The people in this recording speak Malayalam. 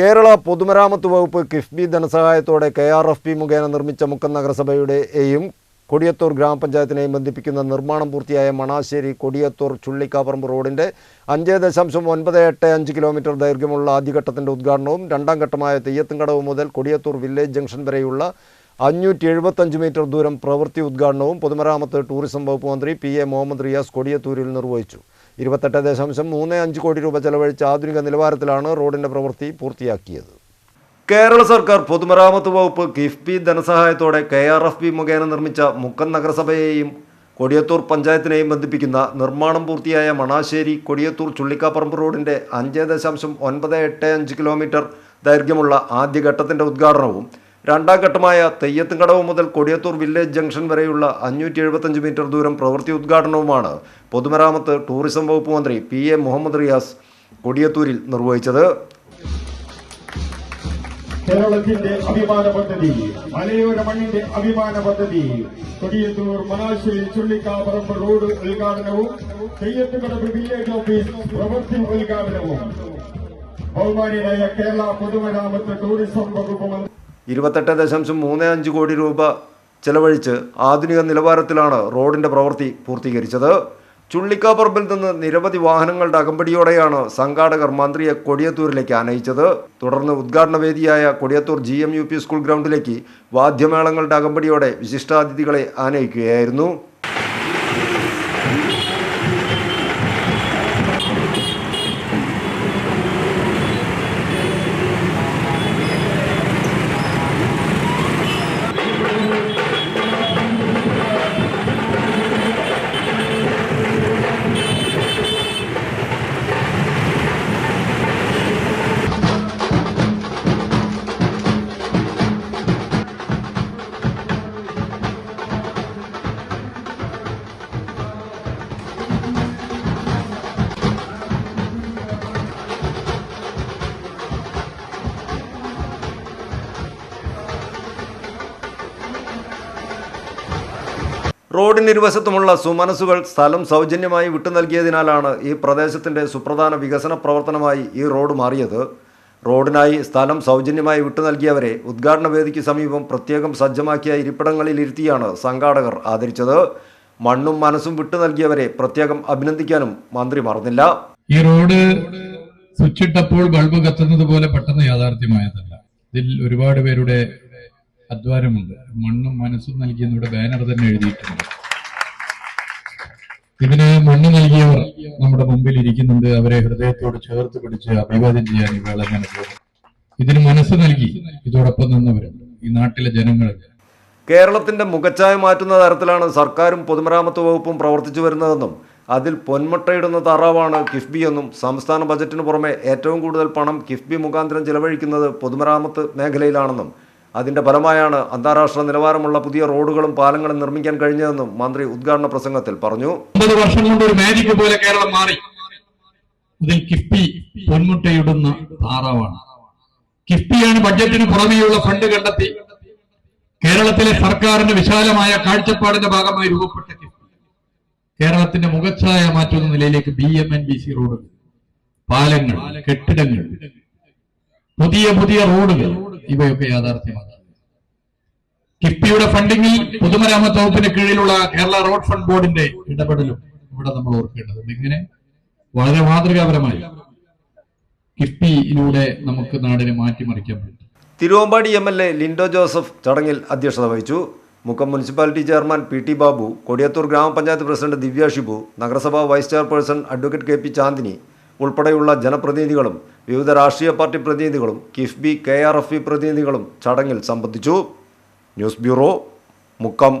കേരള പൊതുമരാമത്ത് വകുപ്പ് കിഫ്ബി ധനസഹായത്തോടെ കെ ആർ എഫ് പി മുഖേന നിർമ്മിച്ച മുക്കം നഗരസഭയുടെയും കൊടിയത്തൂർ ഗ്രാമപഞ്ചായത്തിനെയും ബന്ധിപ്പിക്കുന്ന നിർമ്മാണം പൂർത്തിയായ മണാശ്ശേരി കൊടിയത്തൂർ ചുള്ളിക്കാപ്പറമ്പ് റോഡിന്റെ അഞ്ച് ദശാംശം ഒൻപത് എട്ട് അഞ്ച് കിലോമീറ്റർ ദൈർഘ്യമുള്ള ആദ്യഘട്ടത്തിന്റെ ഉദ്ഘാടനവും രണ്ടാം ഘട്ടമായ തെയ്യത്തുംകടവ് മുതൽ കൊടിയത്തൂർ വില്ലേജ് ജംഗ്ഷൻ വരെയുള്ള അഞ്ഞൂറ്റി എഴുപത്തഞ്ച് മീറ്റർ ദൂരം പ്രവൃത്തി ഉദ്ഘാടനവും പൊതുമരാമത്ത് ടൂറിസം വകുപ്പ് മന്ത്രി പി എ മുഹമ്മദ് റിയാസ് കൊടിയത്തൂരിൽ നിർവഹിച്ചു ഇരുപത്തെട്ട് ദശാംശം മൂന്ന് അഞ്ച് കോടി രൂപ ചെലവഴിച്ച ആധുനിക നിലവാരത്തിലാണ് റോഡിന്റെ പ്രവൃത്തി പൂർത്തിയാക്കിയത്. കേരള സർക്കാർ പൊതുമരാമത്ത് വകുപ്പ് കിഫ്ബി ധനസഹായത്തോടെ കെ ആർ എഫ് ബി മുഖേന നിർമ്മിച്ച മുക്കം നഗരസഭയെയും കൊടിയത്തൂർ പഞ്ചായത്തിനെയും ബന്ധിപ്പിക്കുന്ന നിർമ്മാണം പൂർത്തിയായ മണാശ്ശേരി കൊടിയത്തൂർ ചുള്ളിക്കാപ്പറമ്പ് റോഡിന്റെ അഞ്ച് ദശാംശം ഒൻപത് എട്ട് അഞ്ച് കിലോമീറ്റർ ദൈർഘ്യമുള്ള ആദ്യഘട്ടത്തിന്റെ ഉദ്ഘാടനവും രണ്ടാം ഘട്ടമായ തെയ്യത്തുംകടവ് മുതൽ കൊടിയത്തൂർ വില്ലേജ് ജംഗ്ഷൻ വരെയുള്ള അഞ്ഞൂറ്റി എഴുപത്തഞ്ച് മീറ്റർ ദൂരം പ്രവൃത്തി ഉദ്ഘാടനവുമാണ് പൊതുമരാമത്ത് ടൂറിസം വകുപ്പ് മന്ത്രി പി എ മുഹമ്മദ് റിയാസ് കൊടിയത്തൂരിൽ നിർവഹിച്ചത്. കേരളത്തിന്റെ അഭിമാന പദ്ധതി മലയോര മണ്ണിന്റെ അഭിമാന പദ്ധതി കൊടിയത്തൂർ മനാശ്ശേരി ചുള്ളിക്കാപ്പറമ്പ് റോഡ് ഉദ്ഘാടനവും തെയ്യത്തുകടവ് വില്ലേജ് ഓഫീസ് പ്രവൃത്തി ഉദ്ഘാടനവും. ബഹുമാനിയായ കേരള പൊതുമരാമത്ത് ടൂറിസം വകുപ്പ് മന്ത്രി ഇരുപത്തെട്ട് ദശാംശം മൂന്ന് അഞ്ച് കോടി രൂപ ചെലവഴിച്ച് ആധുനിക നിലവാരത്തിലാണ് റോഡിന്റെ പ്രവൃത്തി പൂർത്തീകരിച്ചത്. ചുള്ളിക്കാപ്പറമ്പിൽ നിന്ന് നിരവധി വാഹനങ്ങളുടെ അകമ്പടിയോടെയാണ് സംഘാടകർ മന്ത്രിയെ കൊടിയത്തൂരിലേക്ക് ആനയിച്ചത്. തുടർന്ന് ഉദ്ഘാടന വേദിയായ Kodiyathur G M U P school ഗ്രൗണ്ടിലേക്ക് വാദ്യമേളങ്ങളുടെ അകമ്പടിയോടെ വിശിഷ്ടാതിഥികളെ ആനയിക്കുകയായിരുന്നു. റോഡിനിരുവശത്തുമുള്ള സുമനസുകൾ സ്ഥലം സൗജന്യമായി വിട്ടു നൽകിയതിനാലാണ് ഈ പ്രദേശത്തിന്റെ സുപ്രധാന വികസന പ്രവർത്തനമായി ഈ റോഡ് മാറിയത്. റോഡിനായി സ്ഥലം സൗജന്യമായി വിട്ടു നൽകിയവരെ ഉദ്ഘാടന വേദിക്ക് സമീപം പ്രത്യേകം സജ്ജമാക്കിയ ഇരിപ്പിടങ്ങളിൽ ഇരുത്തിയാണ് സംഘാടകർ ആദരിച്ചത്. മണ്ണും മനസ്സും വിട്ടു നൽകിയവരെ പ്രത്യേകം അഭിനന്ദിക്കാനും മന്ത്രി മറന്നില്ല. ഈ റോഡ് സ്വിച്ചിട്ടപ്പോൾ ബൾബ് കത്തുന്നത് പോലെ പെട്ടെന്ന് യാഥാർത്ഥ്യമായതല്ല. ഇതിൽ ഒരുപാട് പേരുടെ അധ്വാനമുണ്ട്. മണ്ണും മനസ്സും നൽകി എന്നിവിടെ ബാനർ തന്നെ എഴുതിയിട്ടുണ്ട്. ഇതിന് മണ്ണ് നൽകിയവർ നമ്മുടെ മുമ്പിൽ ഇരിക്കുന്നുണ്ട്. അവരെ ഹൃദയത്തോട് ചേർത്ത് പിടിച്ച് അഭിവാദ്യം ചെയ്യാൻ ഇവിടെ ഞാൻ ഇതിന് മനസ്സ് നൽകി ഇതോടൊപ്പം നിന്നവരുണ്ട്. ഈ നാട്ടിലെ ജനങ്ങളിൽ കേരളത്തിന്റെ മുഖച്ഛായ മാറ്റുന്ന തരത്തിലാണ് സർക്കാരും പൊതുമരാമത്ത് വകുപ്പും പ്രവർത്തിച്ചു വരുന്നതെന്നും അതിൽ പൊന്മുട്ടയിടുന്ന താറാവാണ് കിഫ്ബി എന്നും സംസ്ഥാന ബജറ്റിന് പുറമെ ഏറ്റവും കൂടുതൽ പണം കിഫ്ബി മുഖാന്തരം ചിലവഴിക്കുന്നത് പൊതുമരാമത്ത് മേഖലയിലാണെന്നും അതിന്റെ ഫലമായാണ് അന്താരാഷ്ട്ര നിലവാരമുള്ള പുതിയ റോഡുകളും പാലങ്ങളും നിർമ്മിക്കാൻ കഴിഞ്ഞതെന്നും മന്ത്രി ഉദ്ഘാടന പ്രസംഗത്തിൽ പറഞ്ഞു. ഒമ്പത് വർഷം കൊണ്ട് ഒരു മാജിക് പോലെ കേരളം മാറി. അതിൽ കിഫ്ബി പൊന്മുട്ടയിടുന്ന താറാവാണ്. കിഫ്ബിയാണ് ബഡ്ജറ്റിന് പുറമെയുള്ള ഫണ്ട് കണ്ടെത്തി. കേരളത്തിലെ സർക്കാരിന്റെ വിശാലമായ കാഴ്ചപ്പാടിന്റെ ഭാഗമായി രൂപപ്പെട്ട കിഫ്ബി. കേരളത്തിന്റെ മുഖച്ഛായ മാറ്റുന്ന നിലയിലേക്ക് B M N B C റോഡുകൾ പാലങ്ങൾ കെട്ടിടങ്ങൾ പുതിയ പുതിയ റോഡുകൾ ഇവയൊക്കെ യാഥാർത്ഥ്യമാക്കി. കിഫ്ബിയുടെ ഫണ്ടിങ്ങിൽ പൊതുമരാമത്ത് വകുപ്പിന് കീഴിലുള്ള കേരള റോഡ് ഫണ്ട് ബോർഡിന്റെ ഇടപെടലും ഇവിടെ നമ്മൾ ഓർക്കേണ്ടതുണ്ട് ഇങ്ങനെ വളരെ മാതൃകാപരമായി കിഫ്ബിയിലൂടെ നമുക്ക് നാടിനെ മാറ്റിമറിക്കാൻ പറ്റും. Thiruvambadi M L A Linto Joseph ചടങ്ങിൽ അധ്യക്ഷത വഹിച്ചു. Mukkam municipality chairman P T Babu Kodiyathur ഗ്രാമപഞ്ചായത്ത് പ്രസിഡന്റ് ദിവ്യാഷിബു നഗരസഭാ vice chairperson advocate K P Chandini ഉൾപ്പെടെയുള്ള ജനപ്രതിനിധികളും വിവിധ രാഷ്ട്രീയ പാർട്ടി പ്രതിനിധികളും കിഫ്ബി കെ ആർ എഫ് പ്രതിനിധികളും ചടങ്ങിൽ സംബന്ധിച്ചു. News bureau Mukkam.